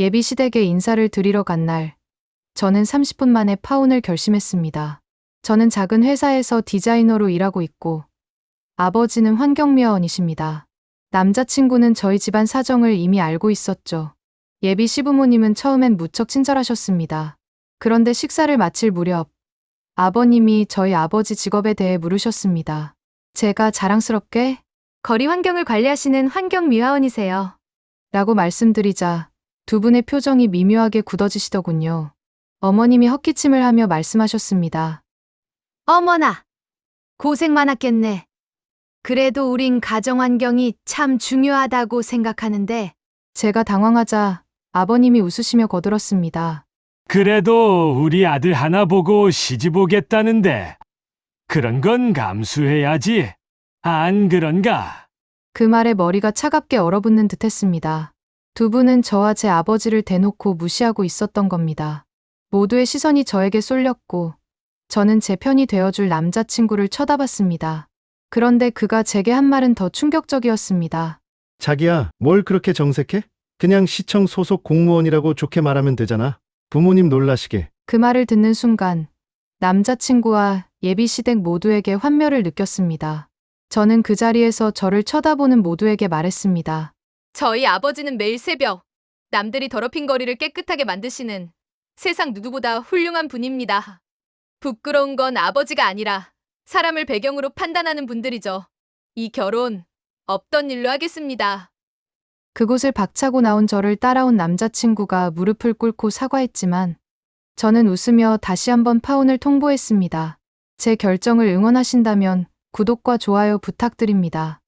예비 시댁에 인사를 드리러 간 날, 저는 30분 만에 파혼을 결심했습니다. 저는 작은 회사에서 디자이너로 일하고 있고, 아버지는 환경미화원이십니다. 남자친구는 저희 집안 사정을 이미 알고 있었죠. 예비 시부모님은 처음엔 무척 친절하셨습니다. 그런데 식사를 마칠 무렵, 아버님이 저희 아버지 직업에 대해 물으셨습니다. 제가 자랑스럽게 거리 환경을 관리하시는 환경미화원이세요. 라고 말씀드리자 두 분의 표정이 미묘하게 굳어지시더군요. 어머님이 헛기침을 하며 말씀하셨습니다. 어머나, 고생 많았겠네. 그래도 우린 가정 환경이 참 중요하다고 생각하는데. 제가 당황하자 아버님이 웃으시며 거들었습니다. 그래도 우리 아들 하나 보고 시집 오겠다는데 그런 건 감수해야지. 안 그런가? 그 말에 머리가 차갑게 얼어붙는 듯 했습니다. 두 분은 저와 제 아버지를 대놓고 무시하고 있었던 겁니다. 모두의 시선이 저에게 쏠렸고, 저는 제 편이 되어줄 남자친구를 쳐다봤습니다. 그런데 그가 제게 한 말은 더 충격적이었습니다. 자기야, 뭘 그렇게 정색해? 그냥 시청 소속 공무원이라고 좋게 말하면 되잖아. 부모님 놀라시게. 그 말을 듣는 순간, 남자친구와 예비 시댁 모두에게 환멸을 느꼈습니다. 저는 그 자리에서 저를 쳐다보는 모두에게 말했습니다. 저희 아버지는 매일 새벽 남들이 더럽힌 거리를 깨끗하게 만드시는 세상 누구보다 훌륭한 분입니다. 부끄러운 건 아버지가 아니라 사람을 배경으로 판단하는 분들이죠. 이 결혼 없던 일로 하겠습니다. 그곳을 박차고 나온 저를 따라온 남자친구가 무릎을 꿇고 사과했지만 저는 웃으며 다시 한번 파혼을 통보했습니다. 제 결정을 응원하신다면 구독과 좋아요 부탁드립니다.